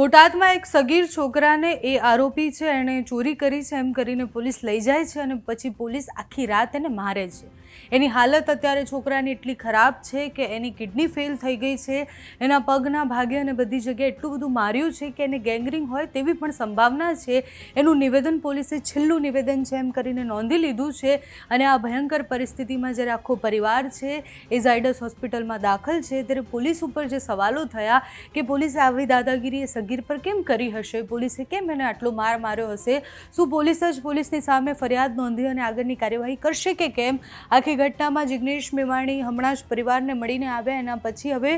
બોટાદમાં એક સગીર છોકરાને એ આરોપી છે, એણે ચોરી કરી છે, એમ કરીને પોલીસ લઈ જાય છે અને પછી પોલીસ આખી રાત એને મારે છે. એની હાલત અત્યારે છોકરાની એટલી ખરાબ છે કે એની કિડની ફેલ થઈ ગઈ છે, એના પગના ભાગે અને બધી જગ્યાએ એટલું બધું માર્યું છે કે એને ગેંગરિંગ હોય તેવી પણ સંભાવના છે. એનું નિવેદન પોલીસે છેલ્લું નિવેદન છે એમ કરીને નોંધી લીધું છે અને આ ભયંકર પરિસ્થિતિમાં જ્યારે આખો પરિવાર છે, એ ઝાયડસ હોસ્પિટલમાં દાખલ છે, ત્યારે પોલીસ ઉપર જે સવાલો થયા કે પોલીસે આવી દાદાગીરી એ પર કેમ કરી હશે? પોલીસે કેમ એને આટલો માર માર્યો હશે? શું પોલીસ જ પોલીસની સામે ફરિયાદ નોંધી અને આગળની કાર્યવાહી કરશે કે કેમ? આખી ઘટનામાં જિગ્નેશ મેવાણી હમણાં જ પરિવારને મળીને આવ્યા. એના પછી હવે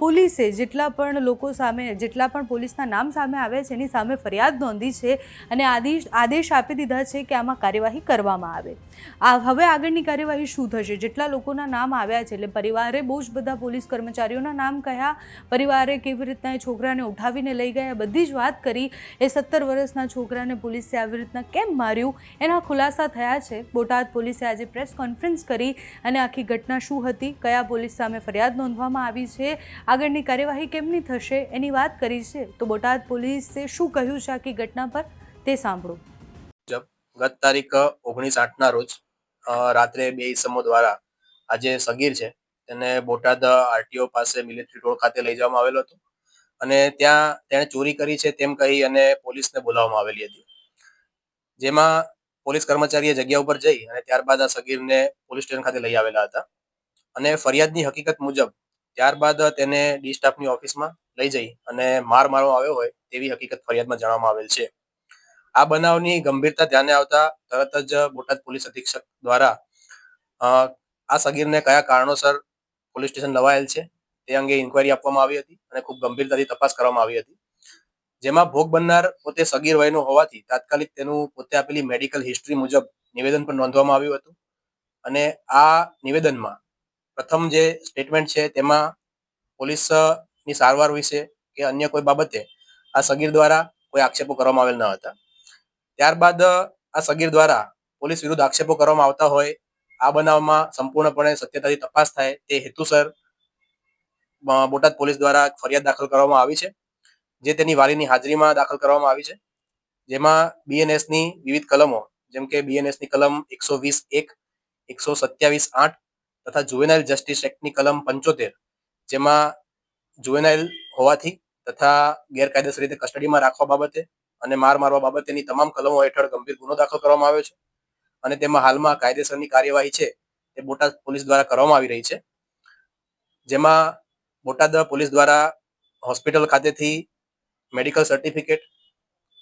પોલીસે જેટલા પણ લોકો સામે, જેટલા પણ પોલીસના નામ સામે આવ્યા છે, એની સામે ફરિયાદ નોંધી છે અને આદેશ આદેશ આપી દીધા છે કે આમાં કાર્યવાહી કરવામાં આવે. આ હવે આગળની કાર્યવાહી શું થશે? જેટલા લોકોના નામ આવ્યા છે, એટલે પરિવારે બહુ જ બધા પોલીસ કર્મચારીઓના નામ કહ્યા. પરિવારે કેવી રીતના એ છોકરાને ઉઠાવીને લઈ ગયા. બધી જ વાત કરી. એ સત્તર વર્ષના છોકરાને પોલીસે આવી રીતના કેમ માર્યું? એના ખુલાસા થયા છે. બોટાદ પોલીસે આજે પ્રેસ કોન્ફરન્સ કરી અને આખી ઘટના શું હતી? કયા પોલીસ સામે ફરિયાદ નોંધવામાં આવી છે? આગળની કાર્યવાહી કેમની થશે? એની વાત કરી છે. તો બોટાદ પોલીસે શું કહ્યું છે આખી ઘટના પર? તે સાંભળો. ગત તારીખ, ઓગણીસ આઠના રોજ રાત્રે બે ઇસમો દ્વારા આજે સગીર છે, તેને બોટાદ આરટીઓ પાસે મિલિટરી રોડ ખાતે લઈ જવામાં આવેલો હતો. અને ત્યાં તેણે ચોરી કરી છે તેમ કહી અને પોલીસને બોલાવવામાં આવેલી હતી. જેમાં પોલીસ કર્મચારીએ જગ્યા ઉપર જઈ અને ત્યારબાદ આ સગીરને પોલીસ સ્ટેશન ખાતે લઈ આવેલા હતા અને ફરિયાદની હકીકત મુજબ ત્યારબાદ તેને ડી સ્ટાફની ઓફિસમાં લઈ જઈ અને માર મારવામાં આવ્યો હોય તેવી હકીકત ફરિયાદમાં જણાવવામાં આવેલ છે. આ બનાવની ગંભીરતા ધ્યાને આવતા તરત જ બોટાદ પોલીસ અધિક્ષક દ્વારા આ સગીરને કયા કારણોસર પોલીસ સ્ટેશન લવાયેલ છે તે અંગે ઇન્કવાયરી આપવામાં આવી હતી અને ખૂબ ગંભીરતાથી તપાસ કરવામાં આવી હતી. જેમાં ભોગ બનનાર પોતે સગીર વયનો હોવાથી તાત્કાલિક તેનું પોતે આપેલી મેડિકલ હિસ્ટ્રી મુજબ નિવેદન પણ નોંધવામાં આવ્યું હતું. અને આ નિવેદનમાં પ્રથમ જે સ્ટેટમેન્ટ છે તેમાં પોલીસની સારવાર વિશે કે અન્ય કોઈ બાબતે આ સગીર દ્વારા કોઈ આક્ષેપો કરવામાં આવેલ ન હતા. ત્યારબાદ આ સગીર દ્વારા પોલીસ વિરુદ્ધ આક્ષેપો કરવામાં આવતા હોય, આ બનાવમાં સંપૂર્ણપણે સત્યતાથી તપાસ થાય તે હેતુસર બોટાદ પોલીસ દ્વારા ફરિયાદ દાખલ કરવામાં આવી છે, જે તેની વાલીની હાજરીમાં દાખલ કરવામાં આવી છે. જેમાં બીએનએસની વિવિધ કલમો, જેમ કે બીએનએસની કલમ એકસો વીસ એક, એકસો સત્યાવીસ આઠ તથા જુવેનાઇલ જસ્ટિસ એક્ટની કલમ પંચોતેર, જેમાં જુવેનાઇલ હોવાથી તથા ગેરકાયદેસર રીતે કસ્ટડીમાં રાખવા બાબતે અને માર મારવા બાબતેની તમામ કલમો હેઠળ ગંભીર ગુનો દાખલ કરવામાં આવ્યો છે. અને તેમાં હાલમાં કાયદેસરની કાર્યવાહી છે, તે બોટાદ પોલીસ દ્વારા કરવામાં આવી રહી છે. જેમાં બોટાદ પોલીસ દ્વારા હોસ્પિટલ ખાતેથી મેડિકલ સર્ટિફિકેટ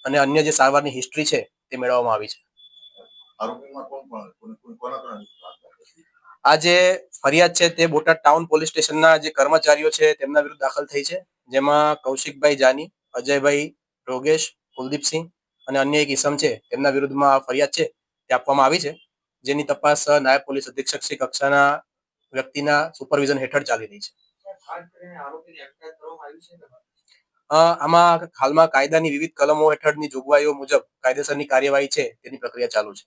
અને અન્ય જે સારવારની હિસ્ટ્રી છે તે મેળવવામાં આવી છે? આ જે ફરિયાદ છે તે બોટાદ ટાઉન પોલીસ સ્ટેશનના જે કર્મચારીઓ છે તેમના વિરુદ્ધ દાખલ થઈ છે. જેમાં કૌશિકભાઈ જાની અજયભાઈ રોગેશ કુલદીપસિંહ અને અન્ય એક ઈસમ છે તેમના વિરુદ્ધમાં આ ફરિયાદ છે તે આપવામાં આવી છે. જેની તપાસ નાયબ પોલીસ અધિક્ષક શ્રી કક્ષાના વ્યક્તિના સુપરવિઝન હેઠળ ચાલી રહી છે. આમાં હાલમાં કાયદાની વિવિધ કલમો હેઠળની જોગવાઈઓ મુજબ કાયદેસરની કાર્યવાહી છે, તેની પ્રક્રિયા ચાલુ છે.